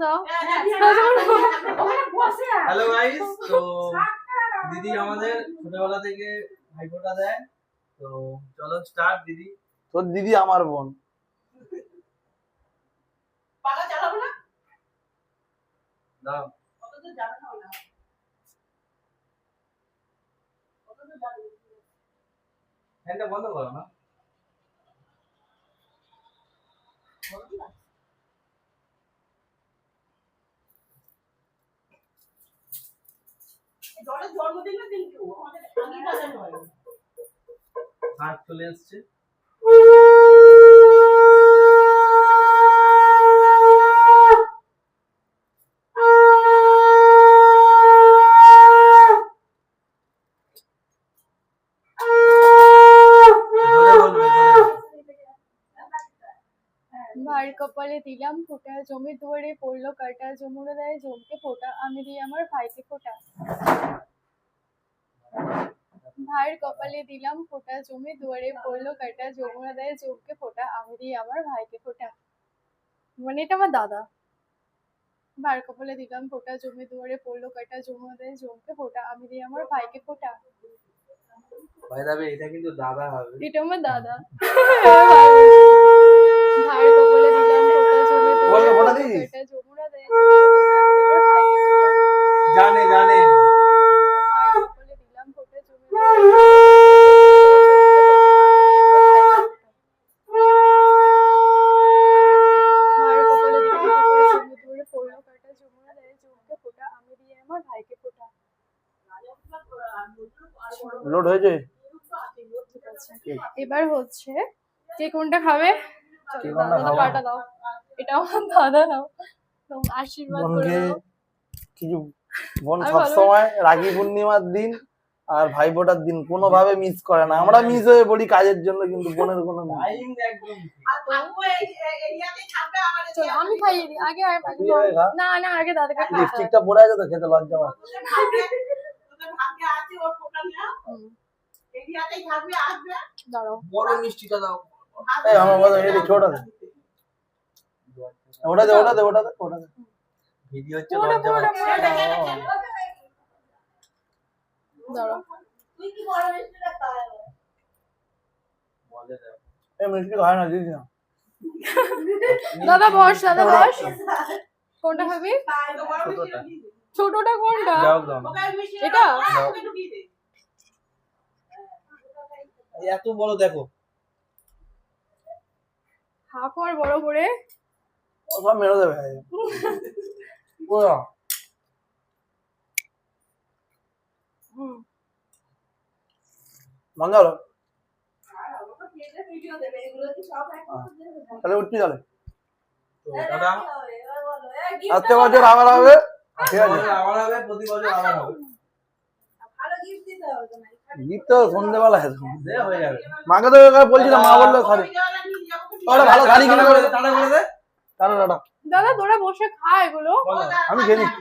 দাও hello guys তো দিদি আমাদের ছোটবেলা থেকে ভাইফোঁটা দেয় তো চলো স্টার্ট দিদি তোর দিদি আমার বোন দাও ফ্যানটা বন্ধ করো না জন্মদিনের দিন কেউ আমাদের আগে বাজার হয়। চলে এসছে। ভার কপালে দিলাম ফোঁটা জমি দুয়ারে পড়ল কাটা জমুরে দেয় জমকে ফোঁটা আমি দিই আমার ভাইকে ফোঁটা। ভাইয়ের কপালে দিলাম ফোঁটা জমি দুয়ারে পড়ল কাটা যমুনা দেয় জমকে ফোঁটা আমি দিই আমার ভাইকে ফোঁটা। মানে এটা আমার দাদা। ভাইয়ের কপালে দিলাম ফোঁটা জমি দুয়ারে পড়ল কাটা যমুনা দেয় জমকে ফোঁটা আমি দিই আমার ভাইকে ফোঁটা। ভাই দাবে এটা কিন্তু দাদা হবে। এটা আমার দাদা। লোড হয়েছে এবার হচ্ছে কে কোনটা খাবে? পাটা দাও। এটা আমার দাদা নাও আশীর্বাদ করে দাও। কিছু বোন সবসময় সব সময় রাখি পূর্ণিমার দিন। আর ভাইফোঁটার দিন কোনোভাবে মিস করে না। আমরা মিস হয়ে পড়ি কাজের জন্য কিন্তু বোনের কোনো আমি আগে। না না আগে দাদাকে লিপস্টিকটা পরে আছে তো খেতে লজ্জা ওটা দে। ওটা দে ওটা দে ওটা দে ভিডিও হচ্ছে দাদা বস দাদা বস। কোনটা খাবি? ছোটটা। কোনটা? এটা? এত বড় দেখো। হাফ আর বড় করে। মেরে দেবে ওরা হুম, মজা হলো তাহলে উঠছি তাহলে। তো দাদা? আজকে বছর আবার হবে। ঠিক আছে। আবার হবে প্রতি বছর আবার হবে। গিফট তো হয়ে মাকে তো বলছিলাম মা বলল সরি। ওরা ভালো শাড়ি কিনে করে দে। টাটা করে দে। টাটা টাটা দাদা তোরা বসে খা এগুলো। আমি খেয়ে নিচ্ছি।